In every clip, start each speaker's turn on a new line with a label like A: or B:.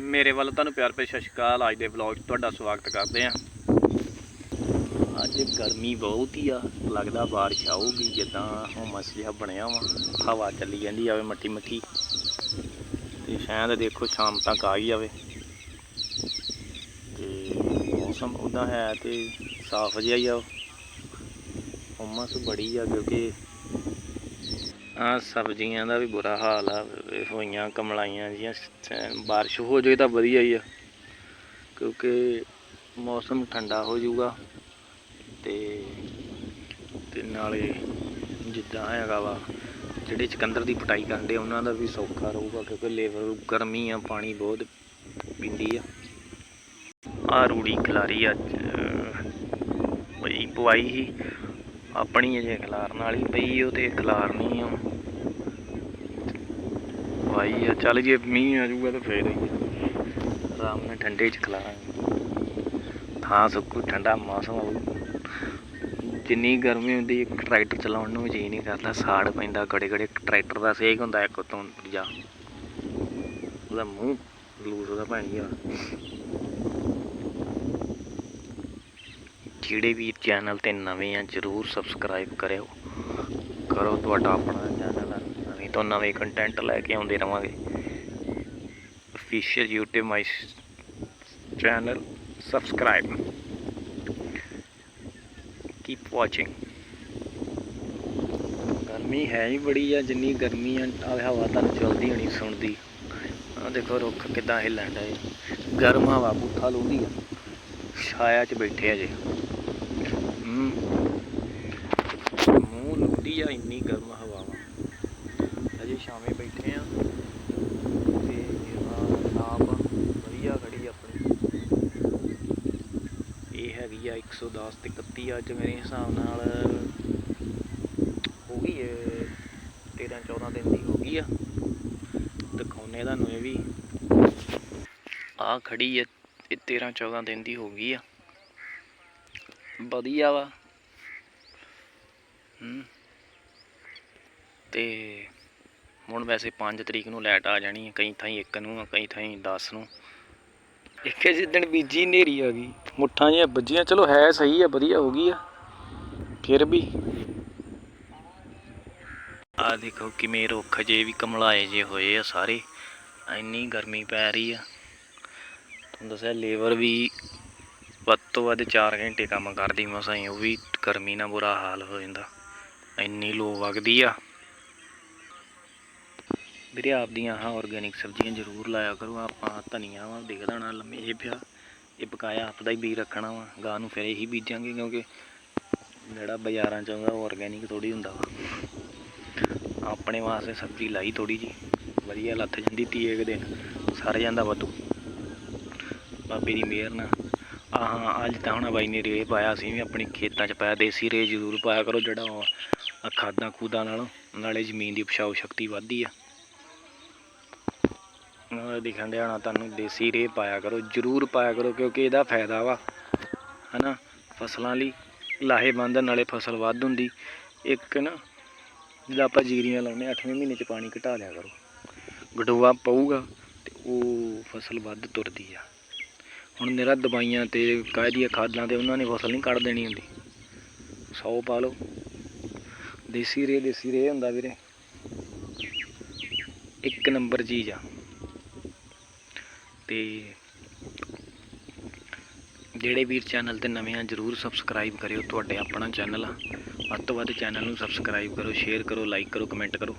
A: ਮੇਰੇ ਵੱਲ ਤੁਹਾਨੂੰ ਪਿਆਰ ਭਰੀ ਸਤਿ ਸ਼੍ਰੀ ਅਕਾਲ। ਅੱਜ ਦੇ ਵਲੌਗ 'ਚ ਤੁਹਾਡਾ ਸਵਾਗਤ ਕਰਦੇ ਹਾਂ। ਅੱਜ ਗਰਮੀ ਬਹੁਤ ਹੀ ਆ। ਲੱਗਦਾ ਬਾਰਿਸ਼ ਆਊਗੀ, ਜਿੱਦਾਂ ਹੁਮਸ ਜਿਹਾ ਬਣਿਆ ਵਾ। ਹਵਾ ਚੱਲੀ ਜਾਂਦੀ ਆਵੇ ਮੱਠੀ ਮੱਠੀ। ਤੇ ਸ਼ਾਇਦ ਦੇਖੋ ਸ਼ਾਮ ਤੱਕ ਆ ਹੀ ਜਾਵੇ। ਤੇ ਮੌਸਮ ਉਦਾਂ ਹੈ ਤੇ ਸਾਫ਼ ਜਿਹਾ ਹੀ ਆ। ਹੁਮਸ ਬੜੀ ਆ ਕਿਉਂਕਿ ਆ ਸਬਜ਼ੀਆਂ ਦਾ ਵੀ ਬੁਰਾ ਹਾਲ ਆ ਹੋਈਆਂ ਕਮਲਾਈਆਂ ਜੀਆਂ ਬਾਰਿਸ਼ ਹੋ ਜਾਏ ਤਾਂ ਵਧੀਆ ਹੀ ਆ ਕਿਉਂਕਿ ਮੌਸਮ ਠੰਡਾ ਹੋ ਜਾਊਗਾ ਤੇ ਤੇ ਨਾਲੇ ਜਿੱਦਾਂ ਹੈਗਾ ਵਾ ਜਿਹੜੇ ਚਕੰਦਰ ਦੀ ਪਟਾਈ ਕਰਦੇ ਆ, ਉਹਨਾਂ ਦਾ ਵੀ ਸੌਖਾ ਰਹੂਗਾ ਕਿਉਂਕਿ ਲੇਬਰ ਗਰਮੀ ਆ ਪਾਣੀ ਬਹੁਤ ਪੀਂਦੀ ਆ। ਆ ਰੂੜੀ ਖਿਲਾਰੀ ਅੱਜ ਬਈ ਪਵਾਈ ਹੀ ਆਪਣੀ ਅਜੇ ਖਿਲਾਰਨ ਵਾਲੀ ਪਈ ਉਹ ਤੇ ਖਲਾਰਨੀ ਆ। ਵਾਈ ਆ, ਚੱਲ ਜੇ ਮੀਂਹ ਆ ਜਾਊਗਾ ਤਾਂ ਫੇਰ ਹੀ ਆਰਾਮ ਨਾਲ ਠੰਡੇ ਚ ਖਿਲਾਰਾਂਗੇ ਥਾਂ ਸੁੱਕੂ, ਠੰਡਾ ਮੌਸਮ ਹੋਊ ਜਿੰਨੀ ਗਰਮੀ ਹੁੰਦੀ, ਇੱਕ ਟਰੈਕਟਰ ਚਲਾਉਣ ਨੂੰ ਜੀ ਨਹੀਂ ਕਰਦਾ, ਸਾੜ ਪੈਂਦਾ ਗੜੇ ਗੜੇ ਟਰੈਕਟਰ ਦਾ ਸੇਕ ਹੁੰਦਾ ਇੱਕ ਤੋਂ ਦੂਜਾ ਉਹਦਾ ਮੂੰਹ ਲੂਸ ਉਹਦਾ ਭੈਣੀ ਆ। ਜਿਹੜੇ ਵੀ ਚੈਨਲ ਤੇ ਨਵੇਂ ਆ, ਜਰੂਰ ਸਬਸਕ੍ਰਾਈਬ ਕਰਿਓ। ਕਰੋ ਤੁਹਾਡਾ ਆਪਣਾ ਚੈਨਲ ਆ। ਨਵੇਂ ਤੋਂ ਨਵੇਂ ਕੰਟੈਂਟ ਲੈ ਕੇ ਆਉਂਦੇ ਰਵਾਂਗੇ। Official YouTube my channel subscribe keep watching ਗਰਮੀ ਹੈ ਹੀ ਬੜੀ ਆ, ਜਿੰਨੀ ਗਰਮੀ ਆ ਹਵਾ ਤਾਂ ਚਲਦੀ ਹੋਣੀ ਸੁਣਦੀ। ਆ ਦੇਖੋ ਰੁੱਖ ਕਿਦਾਂ ਹਿੱਲਣ ਡਏ। ਗਰਮ ਹਵਾ ਪੁੱਠਾ ਲਾਉਂਦੀ ਆ। ਛਾਇਆ 'ਚ ਬੈਠੇ ਆ ਜੇ। ਮੂੰਹ ਲੁੱਟੀ ਆ ਇੰਨੀ ਗਰਮ ਹਵਾ ਅਜੇ ਸ਼ਾਮੇ ਬੈਠੇ ਆ। ਤੇ ਆਹ ਨਾਪ ਵਧੀਆ ਖੜੀ ਆਪਣੀ। ਇਹ ਹੈਗੀ ਆ 110 ਤੇ 31 ਅੱਜ ਮੇਰੇ ਹਿਸਾਬ ਨਾਲ ਹੋ ਗਈ ਏ 13 14 ਦਿਨ ਦੀ ਹੋ ਗਈ ਆ। ਦਿਖਾਉਨੇ ਤੁਹਾਨੂੰ ਇਹ ਵੀ। ਆ ਖੜੀ ਆ ਇਹ 13 14 ਦਿਨ ਦੀ ਹੋ ਗਈ ਆ। ਵਧੀਆ ਵਾ। ਤੇ ਹੁਣ ਵੈਸੇ 5 ਤਰੀਕ ਨੂੰ ਲੈਟ ਆ ਜਾਣੀ ਹੈ ਕਈ ਥਾਈਂ 1 ਨੂੰ ਕਈ ਥਾਈਂ 10 ਨੂੰ। ਇੱਕ ਜਿੱਦਣ ਬੀਜੀ ਨੇਰੀ ਆ ਗਈ, ਮੁੱਠਾਂ ਜਿਹੀਆਂ ਵੱਜੀਆਂ, ਚਲੋ ਹੈ ਸਹੀ ਆ, ਵਧੀਆ ਹੋ ਗਈ ਆ, ਫਿਰ ਵੀ। ਆ ਦੇਖੋ ਕਿਵੇਂ ਰੁੱਖ ਜੇ ਵੀ ਕਮਲਾਏ ਜੇ ਹੋਏ ਆ ਸਾਰੇ, ਇੰਨੀ ਗਰਮੀ ਪੈ ਰਹੀ ਆ। ਤੁਹਾਨੂੰ ਦੱਸਿਆ ਲੇਬਰ ਵੀ ਵੱਧ ਤੋਂ ਵੱਧ 4 ਘੰਟੇ ਕੰਮ ਕਰਦੀ ਮਸਾਂ ਹੀ ਉਹ ਵੀ ਗਰਮੀ ਨਾਲ ਬੁਰਾ ਹਾਲ ਹੋ ਜਾਂਦਾ। ਇੰਨੀ ਲੋ ਵਗਦੀ ਆ। ਵੀਰੇ ਆਪਦੀਆਂ ਹਾਂ ਆਰਗੈਨਿਕ ਸਬਜ਼ੀਆਂ ਜ਼ਰੂਰ ਲਾਇਆ ਕਰੋ, ਆਪਾਂ ਧਨੀਆ ਵਾ ਦਿਖਦਾ ਨਾ ਲੰਮੇ ਜਿਹੇ ਪਿਆ। ਇਹ ਪਕਾਇਆ ਆਪਦਾ ਹੀ ਬੀਜ ਰੱਖਣਾ ਵਾ, ਗਾਂ ਨੂੰ ਫਿਰ ਇਹੀ ਬੀਜਾਂਗੇ, ਕਿਉਂਕਿ ਜਿਹੜਾ ਬਾਜ਼ਾਰਾਂ ਚ ਆਉਂਦਾ, ਉਹ ਆਰਗੈਨਿਕ ਥੋੜੀ ਹੁੰਦਾ ਵਾ। ਆਪਣੇ ਵਾਸਤੇ ਸਬਜ਼ੀ ਲਾਈ ਥੋੜੀ ਜੀ ਵਧੀਆ ਲੱਥ ਜਾਂਦੀ ਤੀਏ ਕੁ ਦਿਨ ਸਰ ਜਾਂਦਾ ਵਾਧੂ। ਬਾਬੇ ਦੀ ਮਿਹਰ ਨਾਲ। ਆਹਾਂ ਅੱਜ ਤਾਂ ਹੁਣ ਬਾਈ ਨੇ ਰੇ ਪਾਇਆ ਸੀ ਵੀ ਆਪਣੇ ਖੇਤਾਂ 'ਚ ਪਾਇਆ, ਦੇਸੀ ਰੇ ਜ਼ਰੂਰ ਪਾਇਆ ਕਰੋ ਜਿਹੜਾ ਉਹ ਆ ਖਾਦਾਂ ਖੂਦਾਂ ਨਾਲ, ਨਾਲੇ ਜ਼ਮੀਨ ਦੀ ਉਪਜਾਊ ਸ਼ਕਤੀ ਵੱਧਦੀ ਆ। ਉਹ ਦਿਖਣ ਡਿਆ ਹੋਣਾ ਤੁਹਾਨੂੰ ਦੇਸੀ ਰੇ ਪਾਇਆ ਕਰੋ, ਜ਼ਰੂਰ ਪਾਇਆ ਕਰੋ ਕਿਉਂਕਿ ਇਹਦਾ ਫਾਇਦਾ ਵਾ, ਹਨਾ? ਫਸਲਾਂ ਲਈ ਲਾਹੇਵੰਦ, ਨਾਲੇ ਫਸਲ ਵੱਧ ਹੁੰਦੀ। ਇੱਕ ਨਾ ਜਦੋਂ ਆਪਾਂ ਜੀਰੀਆਂ ਲਾਉਂਦੇ 8ਵੇਂ ਮਹੀਨੇ 'ਚ ਪਾਣੀ ਘਟਾ ਲਿਆ ਕਰੋ। ਗਡੋਆ ਪਊਗਾ ਤੇ ਉਹ ਫਸਲ ਵੱਧ ਤੁਰਦੀ ਆ। ਹੁਣ ਨਿਰਾ ਦਵਾਈਆਂ ਤੇ ਕਾਹਦੀਆਂ ਖਾਦਾਂ ਤੇ ਉਹਨਾਂ ਨੇ ਫਸਲ ਨਹੀਂ ਕੱਢ ਦੇਣੀ ਹੁੰਦੀ। 100 ਪਾ ਲਓ। ਦੇਸੀ ਰੇ ਦੇਸੀ ਰੇ ਹੁੰਦਾ ਵੀਰੇ। ਇੱਕ ਨੰਬਰ ਚੀਜ਼ ਆ। ਤੇ ਜਿਹੜੇ ਵੀਰ ਚੈਨਲ ਤੇ ਨਵੇਂ ਆ, ਜਰੂਰ ਸਬਸਕ੍ਰਾਈਬ ਕਰਿਓ। ਤੁਹਾਡੇ ਆਪਣਾ ਚੈਨਲ ਆ। ਵੱਧ ਤੋਂ ਵੱਧ ਚੈਨਲ ਨੂੰ ਸਬਸਕ੍ਰਾਈਬ ਕਰੋ, ਸ਼ੇਅਰ ਕਰੋ, ਲਾਈਕ ਕਰੋ, ਕਮੈਂਟ ਕਰੋ।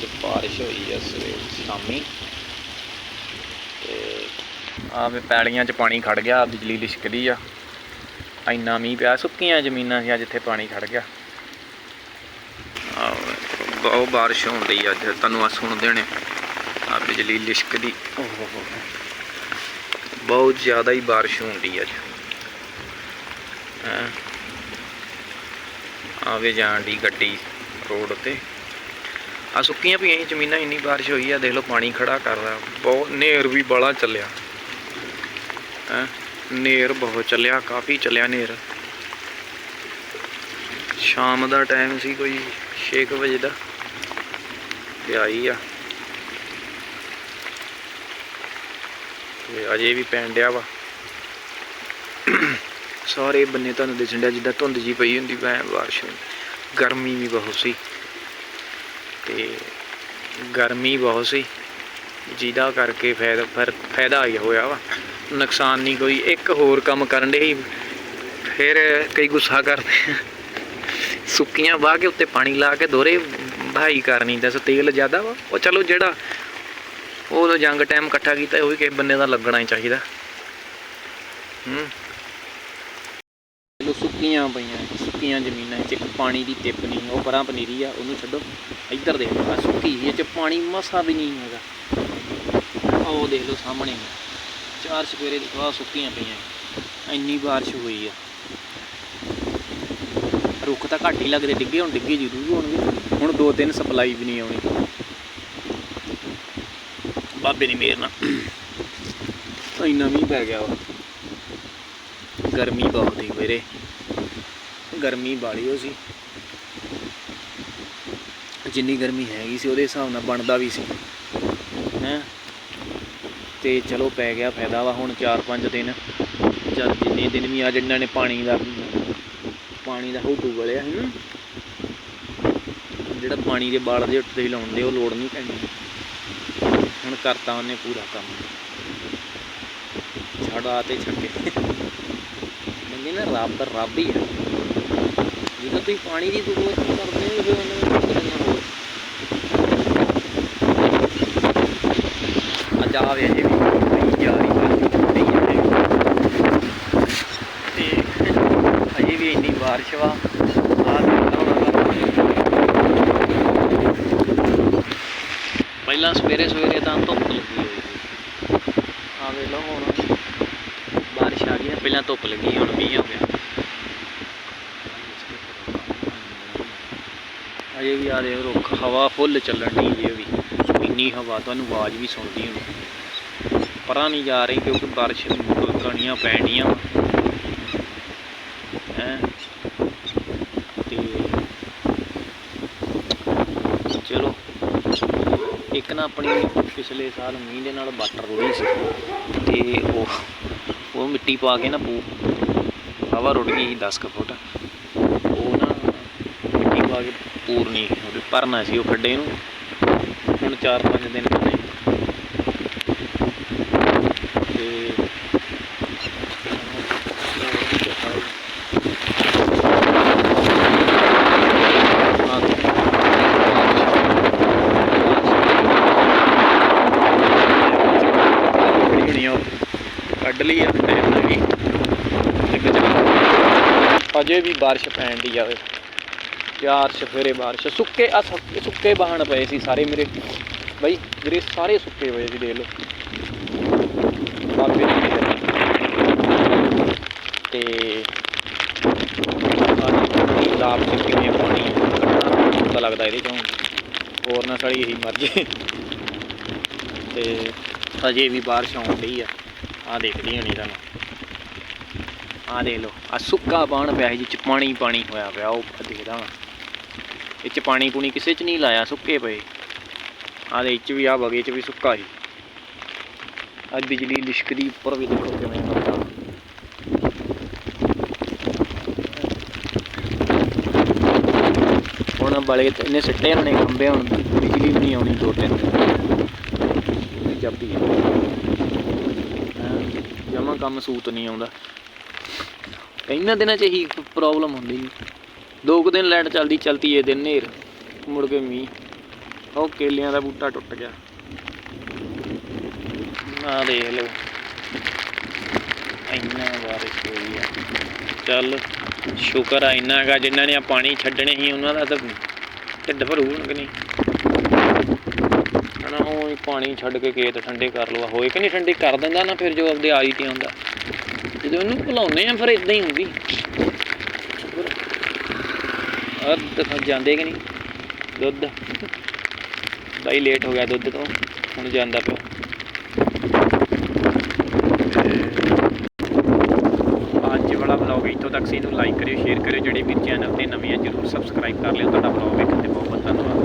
A: ਤੇ ਬਾਰਿਸ਼ ਹੋਈ ਆ ਸਵੇਰ ਸ਼ਾਮੀ ਆ ਪੈਲੀਆਂ 'ਚ ਪਾਣੀ ਖੜ ਗਿਆ ਬਿਜਲੀ ਲਿਸ਼ਕਦੀ ਆ। ਇੰਨਾ ਮੀਂਹ ਪਿਆ, ਸੁੱਕੀਆਂ ਜ਼ਮੀਨਾਂ ਸੀ ਜਿੱਥੇ ਪਾਣੀ ਖੜ ਗਿਆ। ਆ ਬਹੁਤ ਬਾਰਿਸ਼ ਹੋਣ ਡਈ ਅੱਜ, ਤੁਹਾਨੂੰ ਆ ਸੁਣਦੇ ਨੇ। ਆ ਬਿਜਲੀ ਲਿਸ਼ਕਦੀ। ਬਹੁਤ ਜ਼ਿਆਦਾ ਹੀ ਬਾਰਿਸ਼ ਹੋਣ ਡਈ ਅੱਜ। ਹੈਂ? ਆਵੇ ਜਾਣ ਦੀ ਗੱਡੀ ਰੋਡ ਉੱਤੇ ਆ ਸੁੱਕੀਆਂ ਪਈਆਂ ਜ਼ਮੀਨਾਂ, ਇੰਨੀ ਬਾਰਿਸ਼ ਹੋਈ ਆ, ਦੇਖ ਲਓ ਪਾਣੀ ਖੜਾ ਕਰਦਾ ਬਹੁਤ ਨੇਰ ਵੀ ਬੜਾ ਚੱਲਿਆ। ਹੈ। ਨੇਰ ਬਹੁਤ ਚੱਲਿਆ, ਕਾਫੀ ਚੱਲਿਆ ਨੇਰ। ਸ਼ਾਮ ਦਾ ਟਾਈਮ ਸੀ ਕੋਈ 6 ਵਜੇ ਦਾ ਤੇ ਆਈ ਆ।
B: ਤੇ ਅਜੇ ਵੀ ਪੈਣ ਡਿਆ ਵਾ। ਸਾਰੇ ਬੰਨੇ ਤੁਹਾਨੂੰ ਦਿਸਣ ਡਿਆ, ਜਿੱਦਾਂ ਧੁੰਦ ਜੀ ਪਈ ਹੁੰਦੀ ਵੈ ਬਾਰਿਸ਼ ਗਰਮੀ ਵੀ ਬਹੁਤ ਸੀ। ਤੇ ਗਰਮੀ ਬਹੁਤ ਸੀ। ਜਿਹਦਾ ਕਰਕੇ ਫਾਇਦਾ ਫਿਰ, ਫਾਇਦਾ ਹੀ ਹੋਇਆ ਵਾ। ਨੁਕਸਾਨ ਨਹੀਂ ਕੋਈ, ਇੱਕ ਹੋਰ ਕੰਮ ਕਰਨ ਦੇ ਹੀ ਫਿਰ ਕਈ ਗੁੱਸਾ ਕਰਦੇ ਸੁੱਕੀਆਂ ਵਾਹ ਕੇ ਉੱਤੇ ਪਾਣੀ ਲਾ ਕੇ ਦੋਰੇ ਭਾਈ ਕਰਨੀ, ਦੱਸ ਤੇਲ ਜ਼ਿਆਦਾ ਵਾ। ਉਹ ਚਲੋ ਜਿਹੜਾ ਉਹ ਜੰਗ ਟਾਈਮ ਇਕੱਠਾ ਕੀਤਾ, ਉਹ ਵੀ ਕਿਸੇ ਬੰਨੇ ਦਾ ਲੱਗਣਾ ਹੀ ਚਾਹੀਦਾ। ਹੂੰ। ਚਲੋ ਸੁੱਕੀਆਂ ਪਈਆਂ, ਸੁੱਕੀਆਂ ਜ਼ਮੀਨਾਂ 'ਚ ਇੱਕ ਪਾਣੀ ਦੀ ਟਿੱਪ ਨਹੀਂ, ਉਹ ਪਰਾਂ ਪਨੀਰੀ ਆ, ਉਹਨੂੰ ਛੱਡੋ। ਇੱਧਰ ਦੇਖ ਸੁੱਕੀ ਇਹ 'ਚ ਪਾਣੀ ਮਸਾ ਵੀ ਨਹੀਂ ਹੈਗਾ। ਉਹ ਦੇਖ ਲਓ ਸਾਹਮਣੇ। ਚਾਰ ਸਵੇਰੇ ਦੀ ਆਹ ਸੁੱਕੀਆਂ ਪਈਆਂ। ਇੰਨੀ ਬਾਰਿਸ਼ ਹੋਈ ਆ। ਰੁੱਖ ਤਾਂ ਘੱਟ ਹੀ ਲੱਗਦੇ, ਡਿੱਗੇ ਹੁਣ, ਡਿੱਗੇ ਜ਼ਰੂਰ ਹੋਣਗੇ। ਹੁਣ ਦੋ ਤਿੰਨ ਸਪਲਾਈ ਵੀ ਨਹੀਂ ਆਉਣੀ। ਬਾਬੇ ਦੀ ਮਿਹਰ ਨਾਲ। ਇੰਨਾ ਮੀਂਹ ਪੈ ਗਿਆ ਵਾ। ਗਰਮੀ ਬਹੁਤ ਹੀ ਵੀਰੇ। ਗਰਮੀ ਬਾਲੀ ਹੋ ਸੀ। ਜਿੰਨੀ ਗਰਮੀ ਹੈਗੀ ਸੀ, ਉਹਦੇ ਹਿਸਾਬ ਨਾਲ ਬਣਦਾ ਵੀ ਸੀ। ਹੈ? ਤੇ ਚਲੋ ਪੈ ਗਿਆ ਫਾਇਦਾ ਵਾ ਹੁਣ 4-5 ਦਿਨ। ਜਦ ਜਿੰਨੇ ਦਿਨ ਵੀ ਆ ਜਿਨ੍ਹਾਂ ਨੇ ਪਾਣੀ ਦਾ ਪਾਣੀ ਦਾ ਹੁੱਡੂ ਗਲਿਆ ਹੈ ਨਾ। ਜਿਹੜਾ ਪਾਣੀ ਦੇ ਬਾਲ ਦੇ ਉੱਤੇ ਹੀ ਲਾਉਣ ਦੇ ਉਹ ਲੋੜ ਨਹੀਂ ਪੈਣੀ। ਹੁਣ ਕਰਤਾ ਉਹਨੇ ਪੂਰਾ ਕੰਮ। ਛੜਾ ਤੇ ਛੱਕੇ ਕਹਿੰਦੇ ਨਾ ਰੱਬ ਰੱਬ ਹੀ ਆ। ਜਦੋਂ ਤੁਸੀਂ ਪਾਣੀ ਦੀ ਜ਼ਰੂਰਤ ਕਰਦੇ ਹੋ, ਫਿਰ ਉਹਨੇ ਕੁਝ ਕਰਨਾ ਹੋਰ ਅੱਜ ਆਵੇ ਅਜੇ ਨਹੀਂ ਜਾ ਰਹੀ ਬਾਰਿਸ਼ ਨਹੀਂ ਆ ਤੇ ਅਜੇ ਇੰਨੀ ਬਾਰਿਸ਼ ਵਾ। ਪਹਿਲਾਂ ਸਵੇਰੇ ਸਵੇਰੇ ਤਾਂ ਧੁੱਪ ਲੱਗੀ ਹੋਈ ਸੀ। ਆ ਵੇ ਲਓ ਹੁਣ ਬਾਰਿਸ਼ ਆ ਗਈ ਹੈ। ਪਹਿਲਾਂ ਧੁੱਪ ਲੱਗੀ, ਹੁਣ ਮੀਂਹ ਹੋ ਗਿਆ। ਅਜੇ ਵੀ ਆ ਦੇ ਰੁੱਖ, ਹਵਾ ਫੁੱਲ ਚੱਲਣ ਦੀ ਜੇ ਵੀ। ਇੰਨੀ ਹਵਾ, ਤੁਹਾਨੂੰ ਆਵਾਜ਼ ਵੀ ਸੁਣਦੀ ਹੋਣੀ। ਪਰਾਂ ਨਹੀਂ ਜਾ ਰਹੀ ਕਿਉਂਕਿ ਬਾਰਿਸ਼ ਕਣੀਆਂ ਪੈਣੀਆਂ ਹੈ ਤੇ ਚਲੋ ਇੱਕ ਆਪਣੀ ਪਿਛਲੇ ਸਾਲ ਮੀਂਹ ਦੇ ਨਾਲ ਵਾਟਰ ਰੁੜੀ ਸੀ ਤੇ ਉਹ ਉਹ ਮਿੱਟੀ ਪਾ ਕੇ ਨਾ ਪੂ ਹਵਾ ਰੁੜ ਗਈ ਸੀ 10 ਕੁ ਫੁੱਟ। ਉਹ ਨਾ ਮਿੱਟੀ ਪਾ ਕੇ ਪੂਰਨੀ, ਉਹਦੇ ਭਰਨਾ ਸੀ ਉਹ ਖੱਡੇ ਨੂੰ। ਹੁਣ 4-5 ਦਿਨ ਬਣੇ ਤੇ ਬੜੀ ਹੋਣੀ ਆ ਉਹ। ਕੱਢ ਲਈ ਆ ਟਾਈਮ ਨਾਲ ਵੀ ਲੱਗ ਜਾ ਅਜੇ ਵੀ ਬਾਰਿਸ਼ ਪੈਣ ਦੀ ਆਵੇ ਚਾਰ ਸਫੇਰੇ ਬਾਰਿਸ਼, ਸੁੱਕੇ ਆ ਸੁੱਕੇ- ਸੁੱਕੇ ਬਾਹਣ ਪਏ ਸੀ ਸਾਰੇ ਮੇਰੇ। ਬਈ ਮੇਰੇ ਸਾਰੇ ਸੁੱਕੇ ਹੋਏ ਸੀ ਦੇਖ ਲਓ। ਬਾਬੇ ਦੀ ਤੇ ਲਾਭ ਚ ਕਿਵੇਂ ਪਾਣੀ ਪਤਾ ਲੱਗਦਾ ਇਹਦੇ ਚੋਂ। ਹੋਰ ਨਾ ਸਾਡੀ ਇਹੀ ਮਰਜ਼ੀ ਤੇ ਅਜੇ ਵੀ ਬਾਰਿਸ਼ ਆਉਣ ਡਈ ਆ। ਆ ਦੇਖਦੀ ਹੋਣੀ ਤੁਹਾਨੂੰ ਆ ਦੇਖ ਲਓ ਆ ਸੁੱਕਾ ਬਾਣ ਪਿਆ ਸੀ ਜਿਹ ਚ ਪਾਣੀ ਪਾਣੀ ਹੋਇਆ ਪਿਆ, ਉਹ ਦੇਖਦਾ ਵਾਂ ਇਹ ਚ ਪਾਣੀ ਪੂਣੀ ਕਿਸੇ ਚ ਨਹੀਂ ਲਾਇਆ, ਸੁੱਕੇ ਪਏ। ਆ ਦੇ ਚ ਵੀ ਆ ਬਗੇ ਚ ਵੀ ਸੁੱਕਾ ਸੀ। ਆ ਬਿਜਲੀ ਲਿਸ਼ਕਦੀ ਉੱਪਰ ਵੀ ਦੇਖੋ ਕਿਵੇਂ ਕਰਦਾ ਹੁਣ ਬਲੇ ਤੇ ਇਹਨੇ ਸਿੱਟੇ ਹੋਣੇ ਖੰਬੇ ਹੁਣ, ਬਿਜਲੀ ਵੀ ਨਹੀਂ ਆਉਣੀ ਦੋ ਤਿੰਨ ਦਿਨ। ਜਮਾ ਕੰਮ ਸੂਤ ਨਹੀਂ ਆਉਂਦਾ। ਇਹਨਾਂ ਦਿਨਾਂ 'ਚ ਇਹੀ ਪ੍ਰੋਬਲਮ ਹੁੰਦੀ ਜੀ। ਦੋ ਕੁ ਦਿਨ ਲਾਈਟ ਚੱਲਦੀ ਚਲਤੀ ਇਹ ਦਿਨ ਨੇਰ ਮੁੜ ਕੇ ਮੀਂਹ। ਉਹ ਕੇਲਿਆਂ ਦਾ ਬੂਟਾ ਟੁੱਟ ਗਿਆ। ਆ ਦੇਖ ਲਓ। ਇੰਨਾ ਬਾਰਿਸ਼ ਹੋਈ ਆ। ਚੱਲ, ਸ਼ੁਕਰ ਆ ਇੰਨਾ ਹੈਗਾ ਜਿਨ੍ਹਾਂ ਨੇ ਆ ਪਾਣੀ ਛੱਡਣੇ ਸੀ, ਉਹਨਾਂ ਦਾ ਤਾਂ ਢਿੱਡ ਭਰੂ ਹੁਣ ਕਿ ਨਹੀਂ? ਹਨਾ, ਉਹ ਪਾਣੀ ਛੱਡ ਕੇ ਖੇਤ ਠੰਡੇ ਕਰ ਲਵਾ ਹੋਏ ਕਿ ਨਹੀਂ ਠੰਡੇ? ਕਰ ਦਿੰਦਾ ਨਾ, ਫਿਰ ਜੋ ਆਪਦੇ ਆਈ ਤੇ ਆਉਂਦਾ। ਜਦੋਂ ਉਹਨੂੰ ਭੁਲਾਉਂਦੇ ਆ ਫਿਰ ਇਦਾਂ ਹੀ ਹੁੰਦੀ ਆ ਦਿਖਾ ਜਾਂਦੇ ਕਿ ਨਹੀਂ? ਦੁੱਧ। ਬਾਈ ਲੇਟ ਹੋ ਗਿਆ ਦੁੱਧ ਤੋਂ, ਹੁਣ ਜਾਂਦਾ ਪਿਆ। ਅੱਜ ਵਾਲਾ ਵਲੌਗ ਇੱਥੋਂ ਤੱਕ ਸੀ। ਇਹਨੂੰ ਲਾਈਕ ਕਰਿਓ ਸ਼ੇਅਰ ਕਰਿਓ। ਜਿਹੜੇ ਵੀ ਚੈਨਲ ਤੇ ਨਵੇਂ ਆ ਜਰੂਰ ਸਬਸਕ੍ਰਾਈਬ ਕਰ ਲਿਓ। ਤੁਹਾਡਾ ਵਲੌਗ ਵੇਖਣ ਤੇ ਬਹੁਤ ਬਹੁਤ ਧੰਨਵਾਦ।